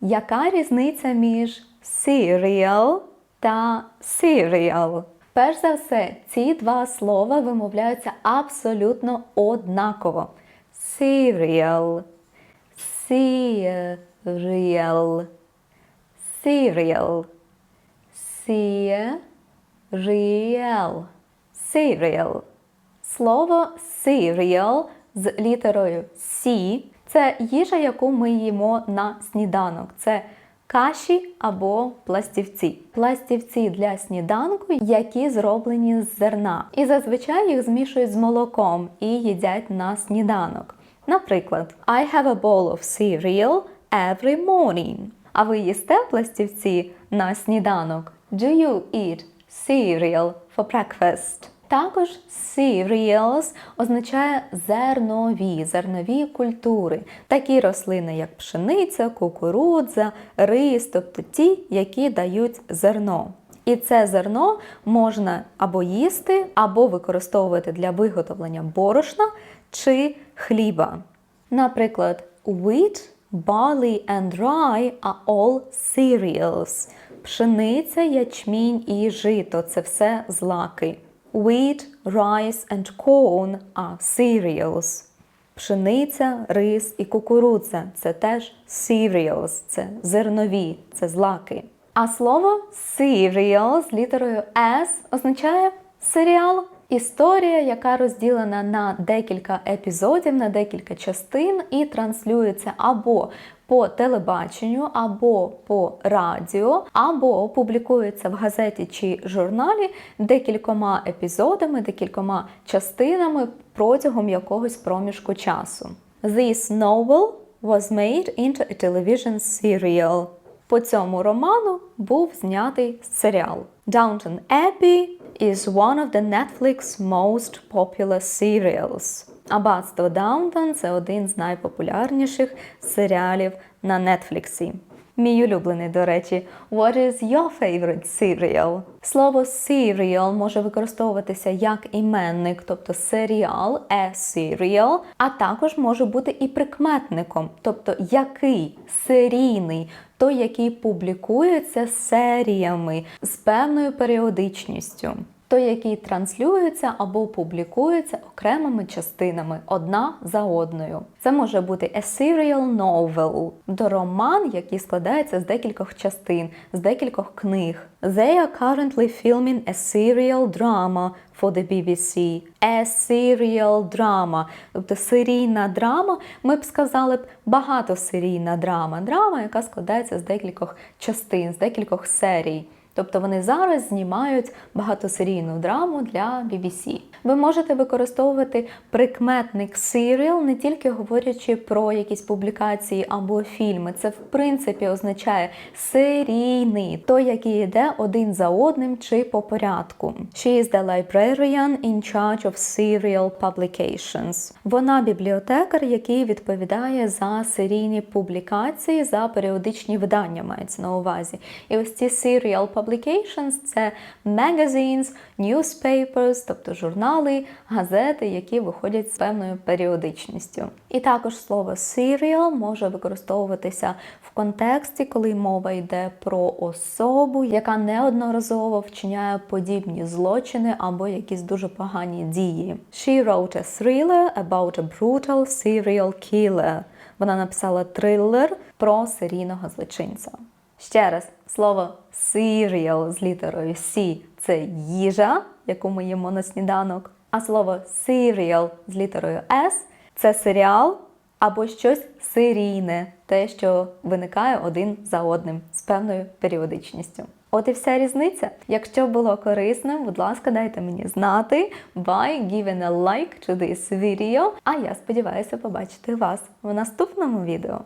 Яка різниця між cereal та cereal? Перш за все, ці два слова вимовляються абсолютно однаково. Cereal. Cereal. Cereal. Cereal. Cereal. Слово cereal з літерою C це їжа, яку ми їмо на сніданок. Це каші або пластівці. Пластівці для сніданку, які зроблені з зерна. І зазвичай їх змішують з молоком і їдять на сніданок. Наприклад, I have a bowl of cereal every morning. А ви їсте пластівці на сніданок? Do you eat cereal for breakfast? Також cereals означає зернові, зернові культури, такі рослини, як пшениця, кукурудза, рис, тобто ті, які дають зерно. І це зерно можна або їсти, або використовувати для виготовлення борошна чи хліба. Наприклад, wheat, barley and rye are all cereals. Пшениця, ячмінь і жито це все злаки. Wheat, rice and corn are cereals. Пшениця, рис і кукурудза це теж cereals, це зернові, це злаки. А слово cereal з літерою S означає серіал. Історія, яка розділена на декілька епізодів, на декілька частин і транслюється або по телебаченню, або по радіо, або публікується в газеті чи журналі декількома епізодами, декількома частинами протягом якогось проміжку часу. This novel was made into a television serial. По цьому роману був знятий серіал. Downton Abbey is one of the Netflix most popular serials. Аббатство Даунтон це один з найпопулярніших серіалів на Нетфліксі. Мій улюблений, до речі, What is your favorite serial? Слово serial може використовуватися як іменник, тобто серіал, a serial, а також може бути і прикметником, тобто який серійний, той, який публікується серіями з певною періодичністю. Той, який транслюється або публікується окремими частинами одна за одною. Це може бути a serial novel, до роман, який складається з декількох частин, з декількох книг. They are currently filming a serial drama for the BBC. A serial drama, тобто серійна драма. Ми б сказали б багатосерійна драма. Драма, яка складається з декількох частин, з декількох серій. Тобто вони зараз знімають багатосерійну драму для BBC. Ви можете використовувати прикметник serial не тільки говорячи про якісь публікації або фільми. Це в принципі означає серійний, той, який йде один за одним чи по порядку. She is the librarian in charge of serial publications. Вона бібліотекар, який відповідає за серійні публікації, за періодичні видання мається на увазі. І ось ці serial publications – це magazines, newspapers, тобто журнали, газети, які виходять з певною періодичністю. І також слово serial може використовуватися в контексті, коли мова йде про особу, яка неодноразово вчиняє подібні злочини або якісь дуже погані дії. She wrote a thriller about a brutal serial killer. Вона написала трилер про серійного злочинця. Ще раз, слово cereal з літерою C – це їжа, яку ми їмо на сніданок. А слово cereal з літерою S – це серіал або щось серійне, те, що виникає один за одним з певною періодичністю. От і вся різниця. Якщо було корисно, будь ласка, дайте мені знати by giving a like to this video. А я сподіваюся побачити вас в наступному відео.